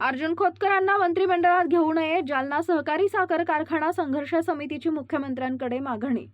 अर्जुन खोतकरांना मंत्रिमंडळात घेऊ नये जालना सहकारी साखर कारखाना संघर्ष समितीची मुख्यमंत्र्यांकडे मागणी.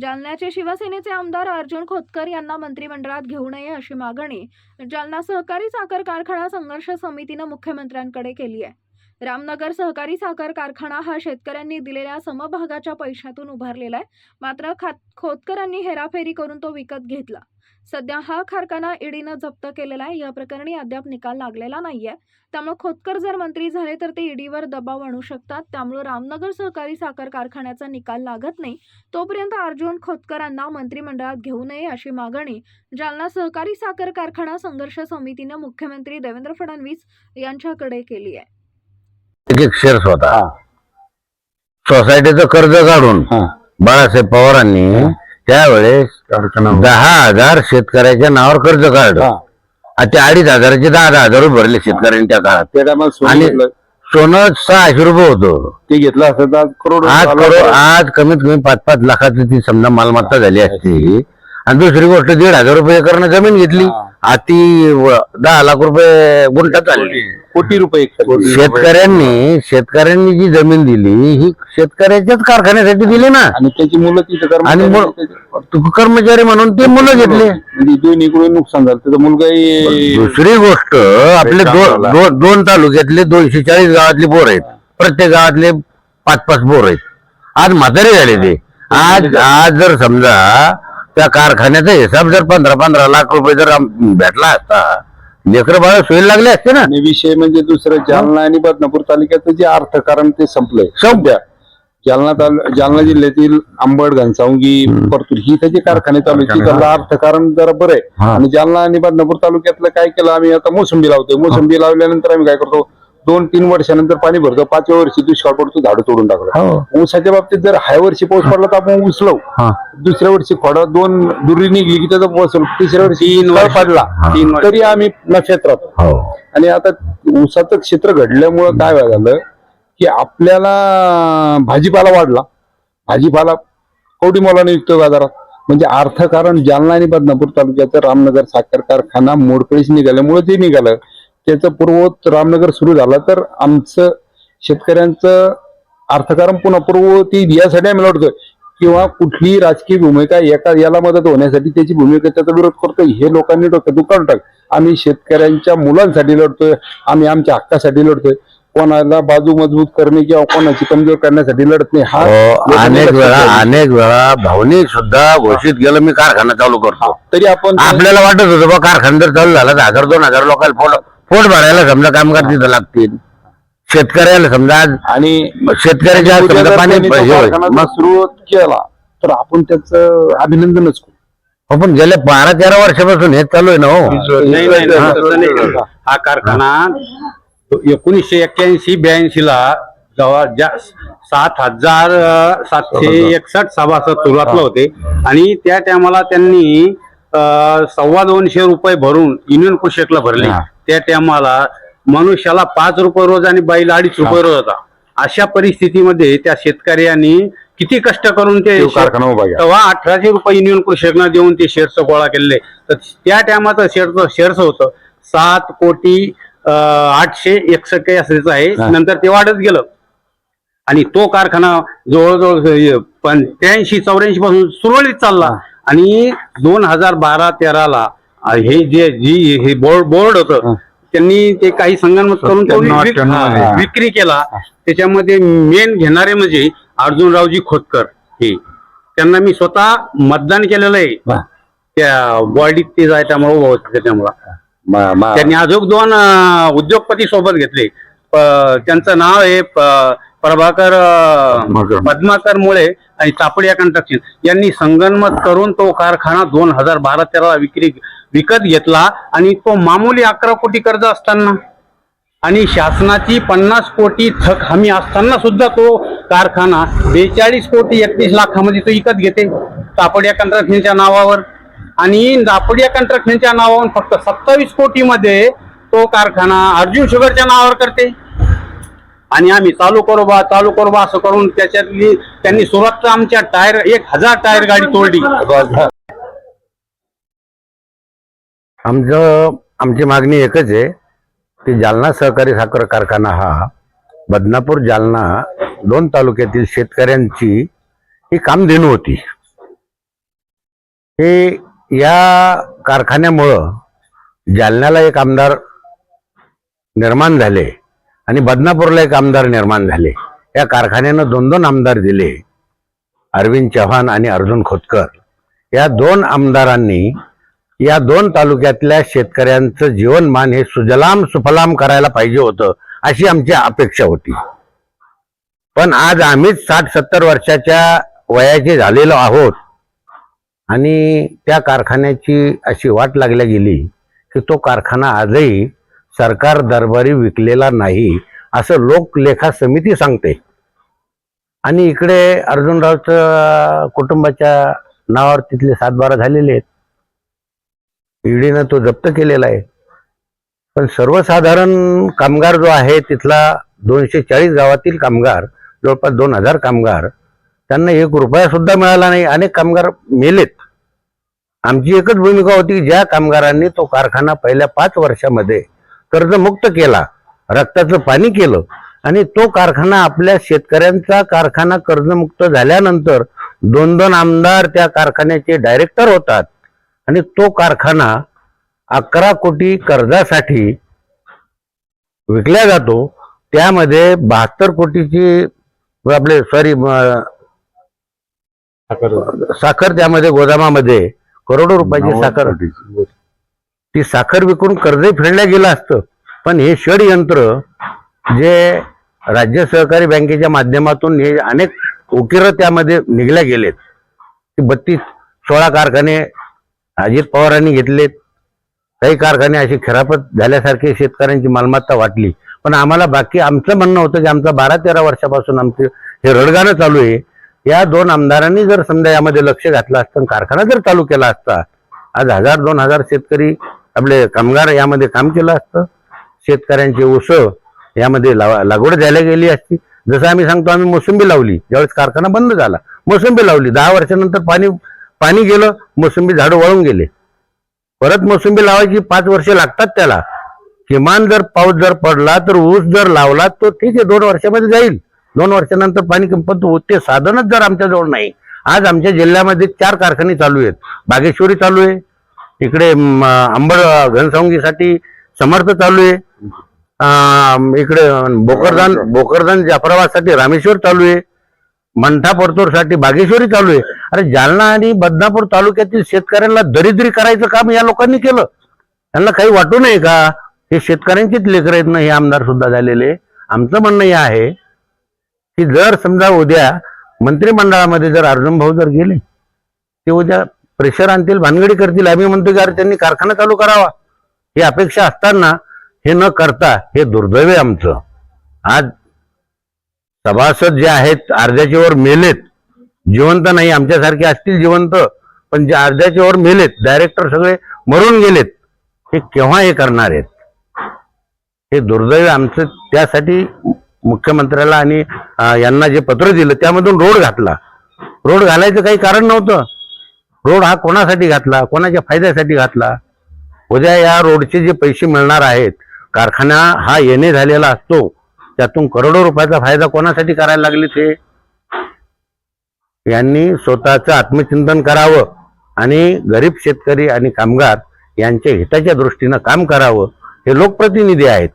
जालन्याचे शिवसेनेचे आमदार अर्जुन खोतकर यांना मंत्रिमंडळात घेऊ नये अशी मागणी जालना सहकारी साखर कारखाना संघर्ष समितीनं मुख्यमंत्र्यांकडे केली आहे. रामनगर सहकारी साखर कारखाना हा शेतकऱ्यांनी दिलेल्या समभागाच्या पैशातून उभारलेला आहे. मात्र खात खोतकरांनी हेराफेरी करून तो विकत घेतला. सध्या हा कारखाना ईडीनं जप्त केलेला आहे. या प्रकरणी अद्याप निकाल लागलेला नाहीये. त्यामुळे खोतकर जर मंत्री झाले तर ते ईडीवर दबाव आणू शकतात. त्यामुळे रामनगर सहकारी साखर कारखान्याचा निकाल लागत नाही. तोपर्यंत अर्जुन खोतकरांना मंत्रिमंडळात घेऊ नये अशी मागणी जालना सहकारी साखर कारखाना संघर्ष समितीनं मुख्यमंत्री देवेंद्र फडणवीस यांच्याकडे केली आहे. एक एक शेअर्स होता सोसायटीचं कर्ज काढून बाळासाहेब पवारांनी त्यावेळेस दहा हजार शेतकऱ्याच्या नावावर कर्ज काढलं. आणि ते अडीच हजाराचे दहा दहा हजार रुपये भरले शेतकऱ्यांनी त्या काळात. त्या टायमाला सोनं आणि. सोनं सहाशे रुपये होतं. ते घेतलं असतं तर आज करोड आज करो आज कमीत कमी पाच पाच लाखाची ती समजा मालमत्ता झाली असती. आणि दुसरी गोष्ट दीड हजार रुपये करणं जमीन घेतली. ती व- दहा लाख रुपये गुंठा चालली कोटी रुपये एक शेतकऱ्यांनी शेतकऱ्यांनी जी जमीन दिली ही शेतकऱ्याच्याच कारखान्यासाठी दिली ना. आणि त्याची मुलं तिथं कर्मचारी आणि मग- तू कर्मचारी म्हणून ते मुलं घेतले. म्हणजे दोन्हीकडून नुकसान झालं. त्याचा मुलगाही दुसरी गोष्ट आपले दो- दो- दोन तालुक्यातले दोनशे चाळीस गावातले बोर आहेत. प्रत्येक गावातले पाच पाच बोर आहेत. आज म्हातारे झाले ते. आज आज जर समजा त्या कारखान्याचा हिसाब जर पंधरा पंधरा लाख रुपये जर आम- भेटला असता लेकर बाळ सोयी लागले असते ना. आणि विषय म्हणजे दुसरं जालना आणि बदनापूर तालुक्याचं जे अर्थकारण ते संपलंय. सध्या जालना ताल जालना जिल्ह्यातील आंबड घनसावंगी परतूर ही त्याचे कारखाने चालू आहेत. तिथलं अर्थकारण जरा बरं आहे. हा. आणि जालना आणि बदनापूर तालुक्यातलं काय केलं आम्ही आता मोसंबी लावतोय. मोसंबी लावल्यानंतर आम्ही काय करतो दोन तीन वर्षानंतर पाणी भरतो. पाचव्या वर्षी दुष्काळ पडतो झाडं तोडून टाकतो हो. ऊसाच्या बाबतीत जर हाय वर्षी पाऊस पडला तर आपण ऊस लावू हा. दुसऱ्या वर्षी खोडा दोन दुरी निघली की त्याचा बसल तिसऱ्या वर्षी तीन दुष्काळ वर्ष. पडला. तीन तरी आम्ही नफ्यात राहतो हो. आणि आता ऊसाचं क्षेत्र घडल्यामुळं काय झालं की आपल्याला भाजीपाला वाढला. भाजीपाला कवडी मोलाने विकतो बाजारात. म्हणजे अर्थकारण जालना आणि बदनापूर तालुक्याचं रामनगर साखर कारखाना मोडकळीस निघाल्यामुळे ते निघालं त्याचं पूर्ववत रामनगर सुरू झालं तर आमचं शेतकऱ्यांचं अर्थकारण पुन्हा पूर्ववती यासाठी आम्ही लढतोय. किंवा कुठलीही राजकीय भूमिका एका याला मदत होण्यासाठी त्याची भूमिका त्याचा विरोध करतोय हे लोकांनी डोक्यात काढून टाक आम्ही शेतकऱ्यांच्या मुलांसाठी लढतोय आम्ही आमच्या हक्कासाठी लढतोय. कोणाला बाजू मजबूत करणे किंवा कोणाची कमजोर करण्यासाठी लढत नाही हा अनेक वेळा. अनेक वेळा भावनिक सुद्धा घोषित केलं मी कारखाना चालू करतो. तरी आपण आपल्याला वाटत होतं बा कारखाना जर चालू झाला तर हजार दोन हजार लोकांना पोट पोट भरायला समजा कामगार तिथं लागतील. शेतकऱ्याला समजा आज आणि शेतकऱ्याच्या उद्या समजा पाणी त्यांनी तो हे होईल. कारखाना जर सुरू केला तर आपण त्याचं अभिनंदनच करू. हो, पण गेल्या बारा तेरा वर्षापासून हे चालू आहे ना हो? नाही नाही नाही, तसं नाही. हा कारखाना एकोणीसशे एक्क्याऐंशी ब्याऐंशी ला ज्या सात हजार अं, सातशे एकसष्ट सभासद सुरुवातला होते. आणि त्या टायमाला त्यांनी अं, सव्वा दोनशे रुपये भरून युनियन कुशेकला भरले. हा. त्या टायमाला मनुष्याला पाच रुपये रोज आणि बाईला अडीच रुपये रोज होता. अशा परिस्थितीमध्ये त्या शेतकऱ्यांनी किती कष्ट करून ते कारखाना उभा केला. तेव्हा अठराशे रुपये युनियन कृषकना देऊन ते शेअर्स गोळा केलेले. तर त्या टायमाचं शेअरचं शेअर्स होतं. सात कोटी अं, आठशे एकसष्ट काही असायचं आहे. नंतर ते वाढत गेलं. आणि तो कारखाना जवळजवळ पण त्र्याऐंशी चौऱ्याऐंशी पासून सुरळीत चालला. आणि दोन हजार बारा तेराला हे जे जी हे बोर्ड बोर्ड होतं. त्यांनी ते काही संगणमत करून तो विक-. हा, विक्री केला. त्याच्यामध्ये मेन घेणारे म्हणजे अर्जुनरावजी खोतकर हे. त्यांना मी स्वतः मतदान केलेलं आहे. वा. त्या बॉडीत ते जाय त्यामुळे उभं होतं त्याच्यामुळं. मा- मा- त्यांनी अजून दोन अं, उद्योगपती सोबत घेतले. प- त्यांचं नाव आहे प- प्रभाकर पद्माकर. पद्माकर मुळे आणि तापडिया कंस्ट्रक्शन. यांनी संगनमत करून तो कारखाना दोन हजार बारा तेरा विक्री विकत घेतला आणि तो मामूली अकरा कोटी कर्ज असताना आणि शासनाची पन्नास कोटी थक हमी असताना सुद्धा तो कारखाना बेचाळीस कोटी एकतीस लाखामध्ये तो विकत घेते. तापडिया कंत्राटच्या नावावर. आणि दापडिया कंत्राटच्या नावावर फक्त सत्तावीस कोटीमध्ये तो कारखाना अर्जुन शुगरच्या नावावर करते. आणि आम्ही चालू करू बा चालू करू बा असं करून त्याच्यातली त्यांनी सुरुवात आमच्या टायर एक हजार टायर गाडी तोडली. आमचं आमची मागणी एकच आहे की जालना सहकारी साखर कारखाना हा बदनापूर जालना दोन तालुक्यातील शेतकऱ्यांची ही कामधेनू होती. हे या कारखान्यामुळं जालन्याला एक आमदार निर्माण झाले आणि बदनापूरला एक आमदार निर्माण झाले. या कारखान्यानं दोन दोन आमदार दिले. अरविंद चव्हाण आणि अर्जुन खोतकर. या दोन आमदारांनी या दोन तालुक्यातल्या शेतकऱ्यांचं जीवनमान हे सुजलाम सुफलाम करायला पाहिजे होतं अशी आमची अपेक्षा होती. पण आज आम्हीच साठ सत्तर वर्षाच्या वयाचे झालेलो आहोत आणि त्या कारखान्याची अशी वाट लागल्या गेली की तो कारखाना आजही सरकार दरबारी विकलेला नाही असं लोकलेखा समिती सांगते. आणि इकडे अर्जुनरावचं कुटुंबाच्या नावावर तिथले सातबारा झालेले आहेत. ईडीनं तो जप्त केलेला आहे. पण सर्वसाधारण कामगार जो आहे तिथला दोनशे चाळीस गावातील कामगार जवळपास दोन हजार कामगार त्यांना एक रुपया सुद्धा मिळाला नाही. अनेक कामगार मेलेत. आमची एकच भूमिका होती की ज्या कामगारांनी तो कारखाना पहिल्या पाच वर्षामध्ये कर्जमुक्त केला रक्ताचं पाणी केलं आणि तो कारखाना आपल्या शेतकऱ्यांचा कारखाना कर्जमुक्त झाल्यानंतर दोन दोन आमदार त्या कारखान्याचे डायरेक्टर होतात. आणि तो कारखाना अकरा कोटी कर्जासाठी विकल्या जातो. त्यामध्ये बहात्तर कोटीची आपले सॉरी साखर त्यामध्ये गोदामामध्ये करोडो रुपयाची साखर. ती साखर विकून कर्ज फेडल्या गेलं असतं. पण हे षडयंत्र जे राज्य सहकारी बँकेच्या माध्यमातून हे अनेक उकिर त्यामध्ये निघल्या गेलेत. बत्तीस सोळा कारखाने अजित पवारांनी घेतलेत. काही कारखाने अशी खराबत झाल्यासारखे शेतकऱ्यांची मालमत्ता वाटली. पण आम्हाला बाकी आमचं म्हणणं होतं की आमचं बारा तेरा वर्षापासून आमचं हे रडगाणं चालू आहे. या दोन आमदारांनी जर समजा यामध्ये लक्ष घातलं असतं कारखाना जर चालू केला असता आज हजार दोन हजार शेतकरी आपले कामगार यामध्ये काम केलं असतं. शेतकऱ्यांची ऊस यामध्ये लावा लागवड द्यायला गेली असती. जसं आम्ही सांगतो आम्ही मोसंबी लावली. ज्यावेळेस कारखाना बंद झाला मोसंबी लावली. दहा वर्षानंतर पाणी पाणी गेलं मोसंबी झाडं वळून गेले. परत मोसंबी लावायची पाच वर्ष लागतात त्याला. किमान जर पाऊस जर पडला तर ऊस जर लावला तो ठीक आहे दोन वर्षामध्ये जाईल. दोन वर्षानंतर पाणी किंपत ते साधनच जर आमच्याजवळ नाही. आज आमच्या जिल्ह्यामध्ये चार कारखाने चालू आहेत. बागेश्वरी चालू आहे. इकडे अंबड घनसावंगीसाठी समर्थ चालू आहे. इकडे बोकरदान बोकरदान जाफराबादसाठी रामेश्वर चालू आहे. मंठा परतूरसाठी बागेश्वरी चालू आहे. अरे जालना आणि बदनापूर तालुक्यातील शेतकऱ्यांना दरिद्री करायचं काम या लोकांनी केलं. त्यांना काही वाटू नये का? हे शेतकऱ्यांचीच लेकर आहेत ना हे आमदार सुद्धा झालेले. आमचं म्हणणं हे आहे की जर समजा उद्या मंत्रिमंडळामध्ये जर अर्जुन भाऊ जर गेले ते उद्या प्रेशर आणतील भानगडी करतील. आम्ही म्हणतो की अरे त्यांनी कारखाना चालू करावा. ही अपेक्षा असताना हे न करता हे दुर्दैव आहे आमचं. आज सभासद जे आहेत अर्ध्याच्या वर मेलेत जिवंत नाही आमच्यासारखे असतील जिवंत पण जे अर्ध्याच्या वर मेलेत डायरेक्टर सगळे मरून गेलेत हे केव्हा हे करणार आहेत? हे दुर्दैव आमचं त्यासाठी मुख्यमंत्र्याला आणि यांना जे पत्र दिलं त्यामधून रोड घातला. रोड घालायचं काही कारण नव्हतं. रोड हा कोणासाठी घातला? कोणाच्या फायद्यासाठी घातला? उद्या या रोडचे जे पैसे मिळणार आहेत कारखाना हा येणे झालेला असतो त्यातून करोडो रुपयाचा फायदा कोणासाठी करायला लागले ते यांनी स्वतःचं आत्मचिंतन करावं आणि गरीब शेतकरी आणि कामगार यांच्या हिताच्या दृष्टीनं काम करावं हे लोकप्रतिनिधी आहेत.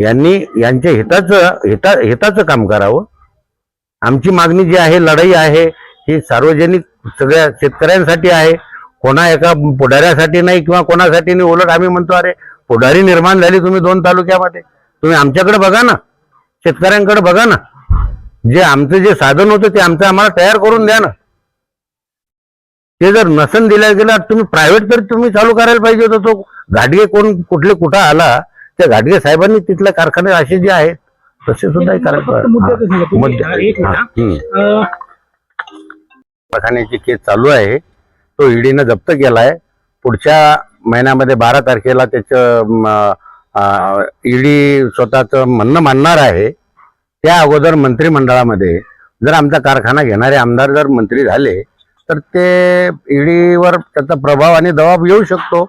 यांनी यांच्या हिताचं हिता हिताचं काम करावं. आमची मागणी जी आहे लढाई आहे ही सार्वजनिक सगळ्या शेतकऱ्यांसाठी आहे. कोणा एका पुढाऱ्यासाठी नाही किंवा कोणासाठी नाही उलट आम्ही म्हणतो अरे पुढारी निर्माण झाली तुम्ही दोन तालुक्यामध्ये. तुम्ही आमच्याकडे बघा ना. शेतकऱ्यांकडे बघा ना. जे आमचं जे साधन होतं ते आमचं आम्हाला तयार करून द्या ना. ते जर नसन दिल्या गेलं तुम्ही प्रायव्हेट तर तुम्ही चालू करायला पाहिजे होतं. तो घाटगे कोण कुठले कुठं आला त्या घाटगे साहेबांनी तिथल्या कारखाने असे जे आहेत तसे सुद्धा कारखान्याची केस चालू आहे. तो ईडीनं जप्त केलाय. पुढच्या महिन्यामध्ये बारा तारखेला त्याचं ईडी स्वतःचं म्हणणं मानणार आहे. त्या अगोदर मंत्रिमंडळामध्ये जर आमचा कारखाना घेणारे आमदार जर मंत्री झाले तर ते ईडीवर त्याचा प्रभाव आणि दबाव येऊ शकतो.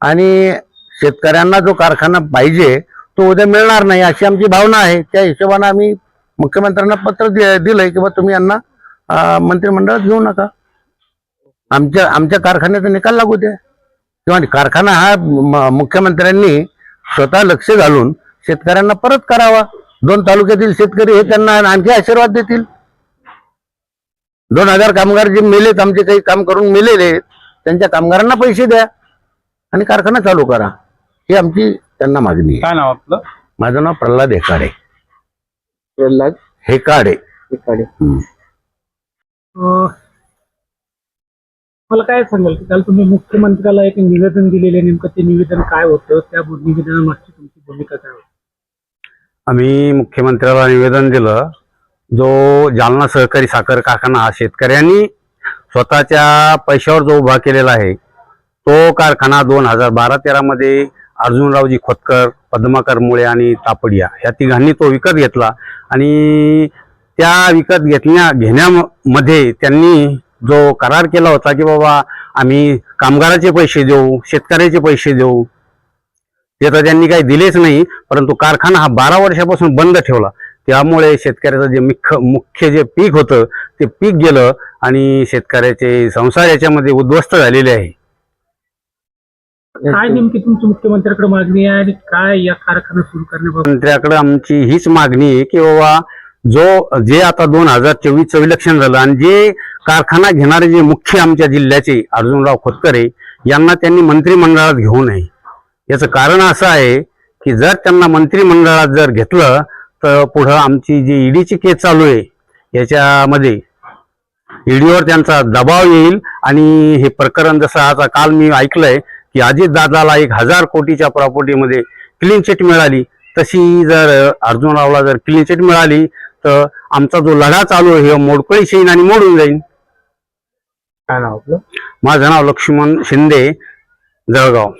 आणि शेतकऱ्यांना जो कारखाना पाहिजे तो उद्या मिळणार नाही अशी आमची भावना आहे. त्या हिशोबाने आम्ही मुख्यमंत्र्यांना पत्र दिलंय की बा तुम्ही यांना मंत्रिमंडळात घेऊ नका. आमच्या आमच्या कारखान्याचा निकाल लागू द्या. किंवा कारखाना हा मुख्यमंत्र्यांनी स्वतः लक्ष घालून शेतकऱ्यांना परत करावा. दोन तालुक्यातील शेतकरी हे त्यांना आणखी आशीर्वाद देतील. दोन हजार कामगार जे मेलेत आमचे काही काम करून मेलेले आहेत, त्यांच्या कामगारांना पैसे द्या आणि कारखाना चालू करा. ही आमची त्यांना मागणी आहे. काय नाव आपलं? माझं नाव प्रल्हाद हेकाडे. प्रल्हाद हेकाडे. अं, मला काय सांगाल की काल तुम्ही मुख्यमंत्र्याला एक निवेदन दिलेले नेमकं ते निवेदन काय होतं त्या निवेदनामागची तुमची भूमिका काय होती? आम्ही मुख्यमंत्र्याला निवेदन दिलं जो जालना सहकारी साखर कारखाना हा शेतकऱ्यांनी स्वतःच्या पैशावर जो उभा केलेला आहे तो कारखाना दोन हजार बारा तेरामध्ये अर्जुनरावजी खोतकर पद्माकर मुळे आणि तापडिया या तिघांनी तो विकत घेतला. आणि त्या विकत घेतल्या घेण्यामध्ये त्यांनी जो करार केला होता की बाबा आम्ही कामगाराचे पैसे देऊ शेतकऱ्याचे पैसे देऊ ते तर त्यांनी काही दिलेच नाही परंतु कारखाना हा बारा वर्षापासून बंद ठेवला. त्यामुळे शेतकऱ्याचं जे मुख्य मुख्य जे पीक होतं ते पीक गेलं आणि शेतकऱ्याचे संसार याच्यामध्ये उद्ध्वस्त झालेले आहे. काय नेमकी तुमची मुख्यमंत्र्याकडे मागणी आहे आणि काय या कारखाना सुरू करण्याबाबत? मंत्र्याकडे आमची हीच मागणी आहे की बाबा जो जे आता दोन हजार चोवीसचं इलेक्शन झालं आणि जे कारखाना घेणारे जे मुख्य आमच्या जिल्ह्याचे अर्जुनराव खोतकरे यांना त्यांनी मंत्रिमंडळात घेऊ नये. याचं कारण असं आहे की जर त्यांना मंत्रिमंडळात जर घेतलं तर पुढं आमची जी ईडीची केस चालू आहे याच्यामध्ये ईडीवर त्यांचा दबाव येईल. आणि हे प्रकरण जसं आता काल मी ऐकलंय की अजित दादाला एक हजार कोटीच्या प्रॉपर्टीमध्ये क्लीन चिट मिळाली. तशी जर अर्जुनरावला जर क्लीन चिट मिळाली तर आमचा जो लढा चालू आहे हे मोडकळी येईन आणि मोडून जाईल काय नाव आपलं? माझं नाव लक्ष्मण शिंदे जळगाव.